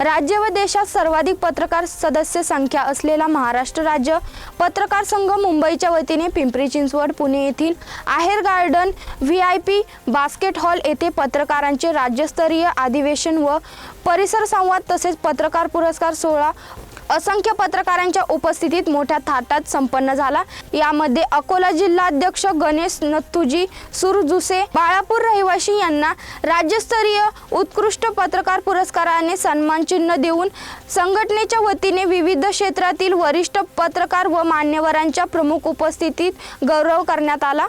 राज्य व देशात सर्वाधिक पत्रकार सदस्य संख्या असलेला महाराष्ट्र राज्य पत्रकार संघ मुंबईच्या वतीने पिंपरी चिंचवड पुणे येथील Aher garden V I P basket hall येथे पत्रकारांचे राज्यस्तरीय अधिवेशन व परिसर संवाद तसेच पत्रकार पुरस्कार सोहळा असंख्य पत्रकारांच्या उपस्थितीत मोठ्या थाटात संपन्न झाला. यामध्ये अकोला जिल्हाध्यक्ष गणेश नथुजी सुरजुसे बाळापूर रहिवासी यांना राज्यस्तरीय उत्कृष्ट पत्रकार पुरस्काराने सन्मानचिन्ह देऊन संघटनेच्या वतीने विविध क्षेत्रातील वरिष्ठ पत्रकार व मान्यवरांच्या प्रमुख उपस्थितीत गौरव करण्यात आला.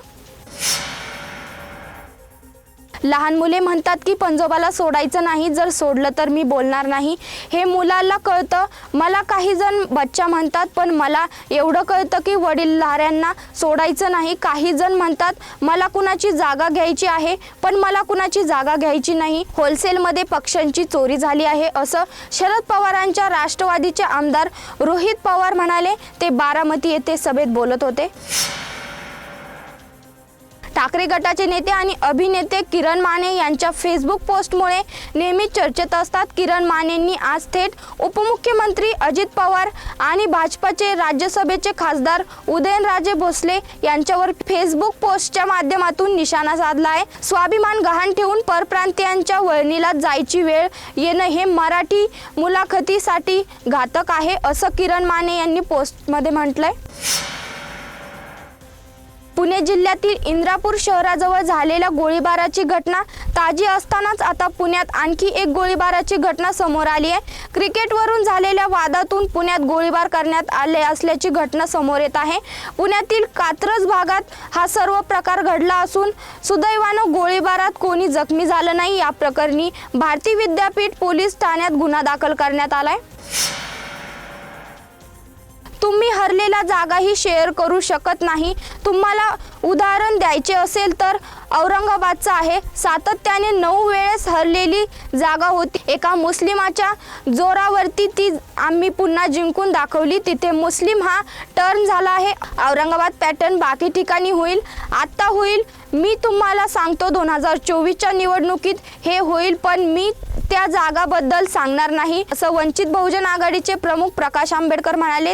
लहान मुले म्हणतात की पंजोबाला सोडायचं नाही जर सोडलं तर मी बोलणार नाही. हे मुलाला कळतं. मला काही जण बच्चा म्हणतात पण मला एवढं कळतं की वडीलधाऱ्यांना सोडायचं नाही. काही जण म्हणतात मला कुणाची जागा घ्यायची आहे पण मला कुणाची जागा घ्यायची नाही. होलसेलमध्ये पक्षांची चोरी झाली आहे असं शरद पवारांच्या राष्ट्रवादीचे आमदार रोहित पवार म्हणाले. ते बारामती येथे सभेत बोलत होते. ठाकरे गटाचे नेते आणि अभिनेते किरण माने यांच्या फेसबुक पोस्टमुळे नेहमी चर्चेत असतात. किरण मानेंनी आज थेट उपमुख्यमंत्री अजित पवार आणि भाजपाचे राज्यसभेचे खासदार उदयनराजे भोसले यांच्यावर फेसबुक पोस्टच्या माध्यमातून निशाणा साधला आहे. स्वाभिमान गहाण ठेवून परप्रांतीयांच्या वळणीला जायची वेळ येणं हे मराठी मुलाखतीसाठी घातक आहे असं किरण माने यांनी पोस्टमध्ये म्हटलंय. पुणे जिल्ह्यातील इंद्रापूर शहराजवळ झालेल्या गोळीबाराची घटना ताजी असतानाच आता पुण्यात आणखी एक गोळीबाराची घटना समोर आली आहे. क्रिकेटवरून झालेल्या वादातून पुण्यात गोळीबार करण्यात आले असल्याची घटना समोर येत आहे. पुण्यातील कात्रज भागात हा सर्व प्रकार घडला असून सुदैवानं गोळीबारात कोणी जखमी झालं नाही. या प्रकरणी भारती विद्यापीठ पोलीस ठाण्यात गुन्हा दाखल करण्यात आलाय. तुम्ही हरलेला जागाही शेअर करू शकत नाही. तुम्हाला उदाहरण द्यायचे असेल तर औरंगाबादचं आहे. सातत्याने नऊ वेळेस हरलेली जागा होती. एका मुस्लिमाच्या जोरावरती ती आम्ही पुन्हा जिंकून दाखवली. तिथे मुस्लिम हा टर्न झाला आहे. औरंगाबाद पॅटर्न बाकी ठिकाणी होईल. आत्ता होईल. मी तुम्हाला सांगतो दोन हजार चोवीसच्या निवडणुकीत हे होईल पण मी त्या जागाबद्दल सांगणार नाही. असं वंचित बहुजन आघाडीचे प्रमुख प्रकाश आंबेडकर म्हणाले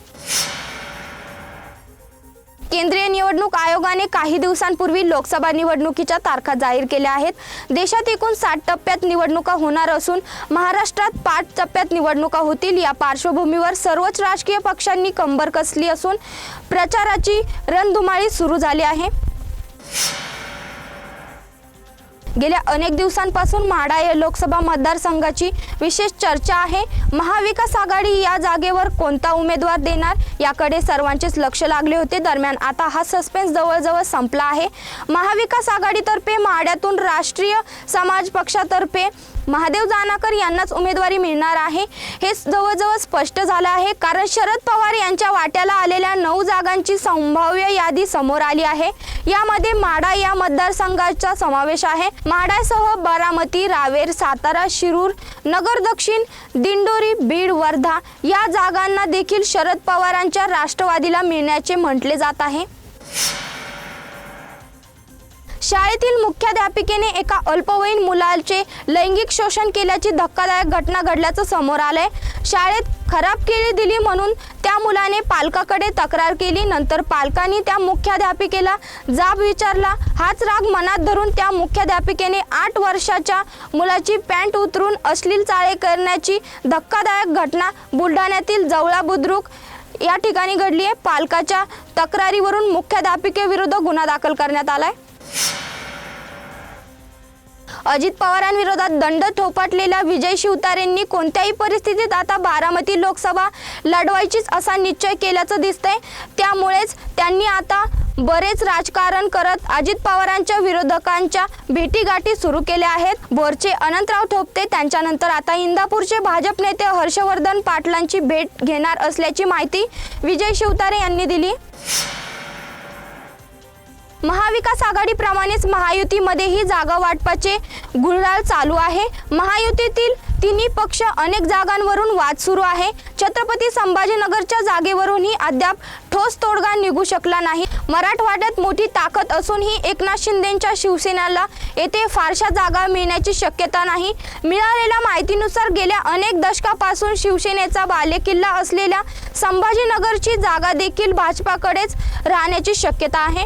निवडणूक आयोगाने काही दिवसांपूर्वी लोकसभा निवडणुकीच्या तारखा जाहीर केल्या आहेत. देशात एकूण सात टप्प्यात निवडणुका होणार असून महाराष्ट्रात पाच टप्प्यात निवडणुका होतील. या पार्श्वभूमीवर सर्वच राजकीय पक्षांनी कंबर कसली असून प्रचाराची रणधुमाळी सुरू झाली आहे. गेल्या अनेक दिवसांपासून म्हाडा या लोकसभा मतदारसंघाची विशेष चर्चा आहे. महाविकास आघाडी या जागेवर कोणता उमेदवार देणार? याकडे सर्वांचेच लक्ष लागले होते. दरम्यान आता हा सस्पेन्स जवळजवळ संपला आहे. महाविकास आघाडीतर्फे म्हाड्यातून राष्ट्रीय समाज पक्षातर्फे महादेव जानाकर यांनाच उमेदवारी मिळणार आहे. हे जवळजवळ स्पष्ट झालं आहे. कारण शरद पवार यांच्या वाट्याला आलेल्या नऊ जागांची संभाव्य यादी समोर आली आहे. यामध्ये माडा या मतदारसंघाचा समावेश आहे. माडासह बारामती रावेर सातारा शिरूर नगर दक्षिण दिंडोरी बीड वर्धा या जागांना देखील शरद पवारांच्या राष्ट्रवादीला मिळण्याचे म्हटले जात आहे. शाळेतील मुख्याध्यापिकेने एका अल्पवयीन मुलाचे लैंगिक शोषण केल्याची धक्कादायक घटना घडल्याचं समोर आलंय. शाळेत खराब केली दिली म्हणून त्या मुलाने पालकाकडे तक्रार केली. नंतर पालकांनी त्या मुख्याध्यापिकेला जाब विचारला. हाच राग मनात धरून त्या मुख्याध्यापिकेने आठ वर्षाच्या मुलाची पॅन्ट उतरून अश्लील चाळे करण्याची धक्कादायक घटना बुलढाण्यातील जवळा बुद्रुक या ठिकाणी घडली आहे पालकाच्या तक्रारीवरून मुख्याध्यापिकेविरुद्ध गुन्हा दाखल करण्यात आलाय. अजित पवारांविरोधात दंड थोपटलेल्या विजय शिवतारेंनी कोणत्याही परिस्थितीत आता बारामती लोकसभा लढवायचीच असा निश्चय केल्याचं दिसतंय. त्यामुळेच त्यांनी आता बरेच राजकारण करत अजित पवारांच्या विरोधकांच्या भेटीगाठी सुरू केल्या आहेत. बोरचे अनंतराव ठोपते त्यांच्यानंतर आता इंदापूरचे भाजप नेते हर्षवर्धन पाटलांची भेट घेणार असल्याची माहिती विजय शिवतारे यांनी दिली. महाविकास आघाडीप्रमाणेच महायुतीमध्येही जागा वाटपाचे गुंडाळ चालू आहे. महायुतीतील तिन्ही पक्ष अनेक जागांवरून वाद सुरू आहे. छत्रपती संभाजीनगरच्या जागेवरूनही अद्याप ठोस तोडगा निघू शकला नाही. मराठवाड्यात मोठी ताकद असूनही एकनाथ शिंदेच्या शिवसेनेला येथे फारशा जागा मिळण्याची शक्यता नाही. मिळालेल्या माहितीनुसार गेल्या अनेक दशकापासून शिवसेनेचा बालेकिल्ला असलेल्या संभाजीनगरची जागा देखील भाजपाकडेच राहण्याची शक्यता आहे.